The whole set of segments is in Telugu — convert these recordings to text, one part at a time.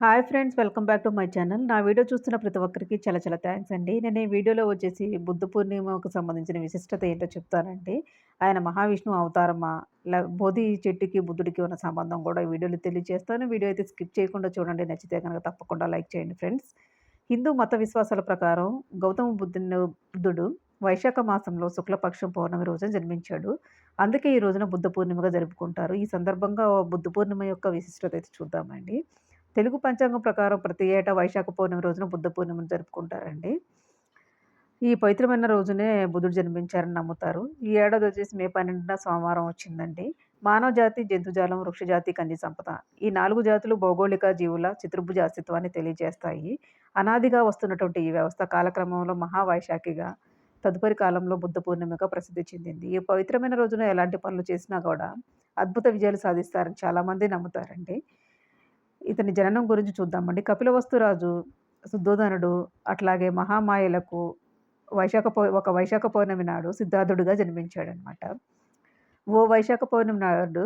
Hi friends welcome back to my channel. నా వీడియో చూస్తున్న ప్రతి ఒక్కరికి చాలా చాలా థ్యాంక్స్ అండి. నేను ఈ వీడియోలో వచ్చేసి బుద్ధ పూర్ణిమకు సంబంధించిన విశిష్టత ఏంటో చెప్తానండి. ఆయన మహావిష్ణువు అవతారమా ల బోధి చెట్టుకి బుద్ధుడికి ఉన్న సంబంధం కూడా ఈ వీడియోలో తెలియజేస్తాను. వీడియో అయితే స్కిప్ చేయకుండా చూడండి. నచ్చితే కనుక తప్పకుండా లైక్ చేయండి ఫ్రెండ్స్. హిందూ మత విశ్వాసాల ప్రకారం గౌతమ బుద్ధుని బుద్ధుడు వైశాఖ మాసంలో శుక్లపక్షం పౌర్ణమి రోజున జన్మించాడు. అందుకే ఈ రోజున బుద్ధ పూర్ణిమగా జరుపుకుంటారు. ఈ సందర్భంగా బుద్ధ పూర్ణిమ యొక్క విశిష్టత అయితే చూద్దామండి. తెలుగు పంచాంగం ప్రకారం ప్రతి ఏటా వైశాఖ పౌర్ణమి రోజున బుద్ధ పూర్ణిమను జరుపుకుంటారండి. ఈ పవిత్రమైన రోజునే బుద్ధుడు జన్మించారని నమ్ముతారు. ఈ ఏడాది వచ్చేసి మే పన్నెండున సోమవారం వచ్చిందండి. మానవ జాతి జంతుజాలం వృక్షజాతి కంది సంపద ఈ నాలుగు జాతులు భౌగోళిక జీవుల చతుర్భుజ అస్తిత్వాన్ని తెలియజేస్తాయి. అనాదిగా వస్తున్నటువంటి ఈ వ్యవస్థ కాలక్రమంలో మహావైశాఖిగా తదుపరి కాలంలో బుద్ధ పూర్ణిమగా ప్రసిద్ధి చెందింది. ఈ పవిత్రమైన రోజున ఎలాంటి పనులు చేసినా కూడా అద్భుత విజయాలు సాధిస్తారని చాలామంది నమ్ముతారండి. ఇతని జననం గురించి చూద్దామండి. కపిలవస్తురాజు శుద్ధోధనుడు అట్లాగే మహామాయలకు వైశాఖ పౌ ఒక వైశాఖ పౌర్ణమి నాడు సిద్ధార్థుడిగా జన్మించాడనమాట ఓ వైశాఖ పౌర్ణమి నాడు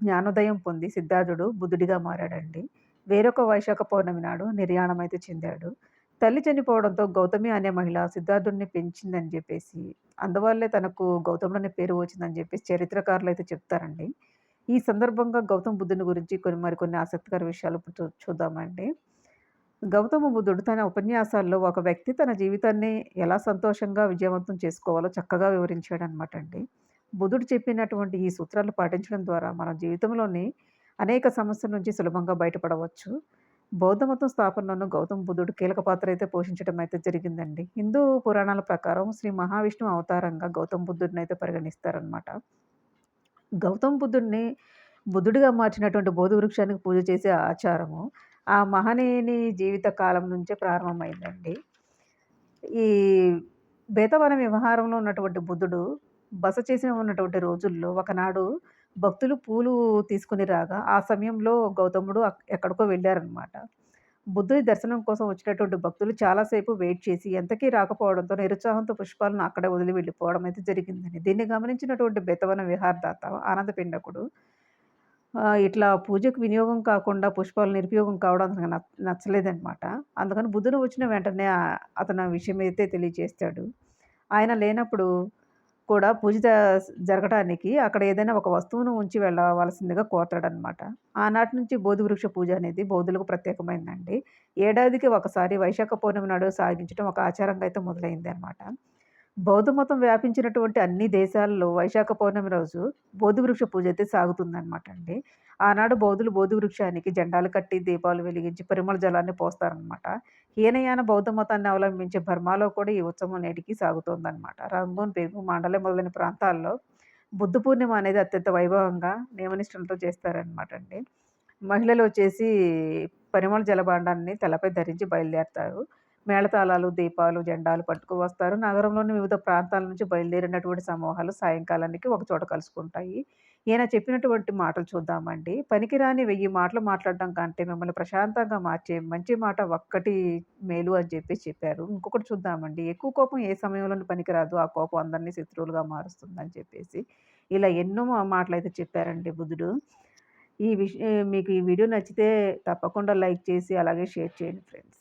జ్ఞానోదయం పొంది సిద్ధార్థుడు బుద్ధుడిగా మారాడండి. వేరొక వైశాఖ పౌర్ణమి నాడు నిర్యాణం అయితే చెందాడు. తల్లి చనిపోవడంతో గౌతమి అనే మహిళ సిద్ధార్థుడిని పెంచిందని చెప్పేసి అందువల్లే తనకు గౌతముడు అనే పేరు వచ్చిందని చెప్పేసి చరిత్రకారులు అయితే చెప్తారండి. ఈ సందర్భంగా గౌతమ బుద్ధుని గురించి కొన్ని మరికొన్ని ఆసక్తికర విషయాలు ఇప్పుడు చూద్దామండి. గౌతమ బుద్ధుడు తన ఉపన్యాసాల్లో ఒక వ్యక్తి తన జీవితాన్ని ఎలా సంతోషంగా విజయవంతం చేసుకోవాలో చక్కగా వివరించాడు అనమాట అండి బుద్ధుడు చెప్పినటువంటి ఈ సూత్రాలు పాటించడం ద్వారా మన జీవితంలోని అనేక సమస్యల నుంచి సులభంగా బయటపడవచ్చు. బౌద్ధ మతం స్థాపనలోనూ గౌతమ బుద్ధుడు కీలక పాత్ర అయితే పోషించడం అయితే జరిగిందండి. హిందూ పురాణాల ప్రకారం శ్రీ మహావిష్ణువు అవతారంగా గౌతమ బుద్ధుడిని అయితే పరిగణిస్తారనమాట. గౌతమ బుద్ధుడిని బుద్ధుడిగా మార్చినటువంటి బోధి వృక్షానికి పూజ చేసే ఆచారము ఆ మహనీయుని జీవిత కాలం నుంచే ప్రారంభమైందండి. ఈ బేతవన వ్యవహారంలో ఉన్నటువంటి బుద్ధుడు బస చేసిన ఉన్నటువంటి రోజుల్లో ఒకనాడు భక్తులు పూలు తీసుకుని రాగా ఆ సమయంలో గౌతముడు ఎక్కడికో వెళ్ళారనమాట బుద్ధుని దర్శనం కోసం వచ్చినటువంటి భక్తులు చాలాసేపు వెయిట్ చేసి ఎంతకీ రాకపోవడంతో నిరుత్సాహంతో పుష్పాలను అక్కడే వదిలి వెళ్ళిపోవడం అయితే జరిగిందని దీన్ని గమనించినటువంటి బెతవన విహారదాత ఆనందపిండకుడు ఇట్లా పూజకు వినియోగం కాకుండా పుష్పాలు నిరుపయోగం కావడం అతనికి నచ్చలేదనమాట అందుకని బుద్ధుడు వచ్చిన వెంటనే అతను విషయం అయితే తెలియజేస్తాడు. ఆయన లేనప్పుడు కూడా పూజ జరగటానికి అక్కడ ఏదైనా ఒక వస్తువును ఉంచి వెళ్ళవలసిందిగా కోరతాడనమాట ఆనాటి నుంచి బోధి వృక్ష పూజ అనేది బౌద్ధులకు ప్రత్యేకమైందండి. ఏడాదికి ఒకసారి వైశాఖ పౌర్ణమి నాడు సాగించడం ఒక ఆచారంగా అయితే మొదలైంది అనమాట బౌద్ధ మతం వ్యాపించినటువంటి అన్ని దేశాల్లో వైశాఖ పౌర్ణమి రోజు బోధి వృక్ష పూజ అయితే సాగుతుందనమాట అండి. ఆనాడు బౌద్ధులు బోధి వృక్షానికి జెండాలు కట్టి దీపాలు వెలిగించి పరిమళ జలాన్ని పోస్తారనమాట హీనయాన బౌద్ధ మతాన్ని అవలంబించే బర్మాలో కూడా ఈ ఉత్సవం నేటికి సాగుతోందనమాట రంగూన్ పేగు మండలం మొదలైన ప్రాంతాల్లో బుద్ధ పూర్ణిమ అనేది అత్యంత వైభవంగా నియమనిష్టలతో చేస్తారనమాట అండి. మహిళలు వచ్చేసి పరిమళ జలబాండాన్ని తలపై ధరించి బయలుదేరుతారు. మేళతాళాలు దీపాలు జెండాలు పట్టుకు వస్తారు. నగరంలోని వివిధ ప్రాంతాల నుంచి బయలుదేరినటువంటి సమూహాలు సాయంకాలానికి ఒక చోట కలుసుకుంటాయి. ఈయన చెప్పినటువంటి మాటలు చూద్దామండి. పనికిరాని వెయ్యి మాటలు మాట్లాడడం కంటే మిమ్మల్ని ప్రశాంతంగా మార్చే మంచి మాట ఒక్కటి మేలు అని చెప్పి చెప్పారు. ఇంకొకటి చూద్దామండి. ఎక్కువ కోపం ఏ సమయంలో పనికిరాదు. ఆ కోపం అందరినీ శత్రువులుగా మారుస్తుందని చెప్పేసి ఇలా ఎన్నో మాటలు అయితే చెప్పారండి బుద్ధుడు ఈ విష మీకు ఈ వీడియో నచ్చితే తప్పకుండా లైక్ చేసి అలాగే షేర్ చేయండి ఫ్రెండ్స్.